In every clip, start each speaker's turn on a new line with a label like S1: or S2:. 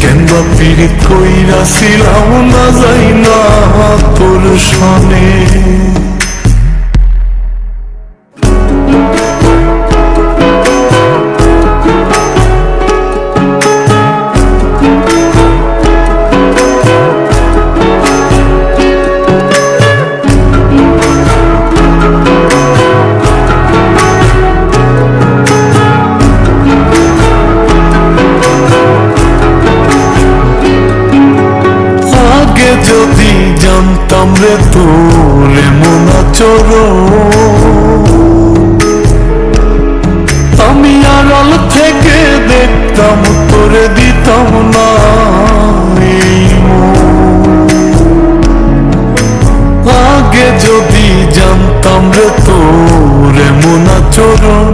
S1: কেন বা পীড়িত কইরা ছিলাম না যাই না আচরণ আমি আড়াল থেকে দেখতাম তোরে দিতাম না। আগে যদি জানতাম রে তোর এমন আচরণ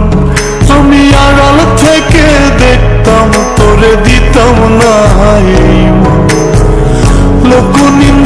S1: আমি আড়াল থেকে দেখতাম তোরে দিতাম না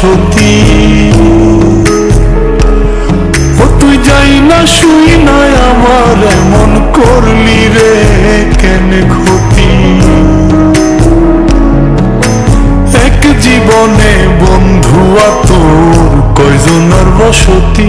S1: বসতি ও তুই যাই না শুই না আমার, এমন করলি রে কেন ক্ষতি? এক জীবনে বন্ধু তোর, কয়জনার বসতি?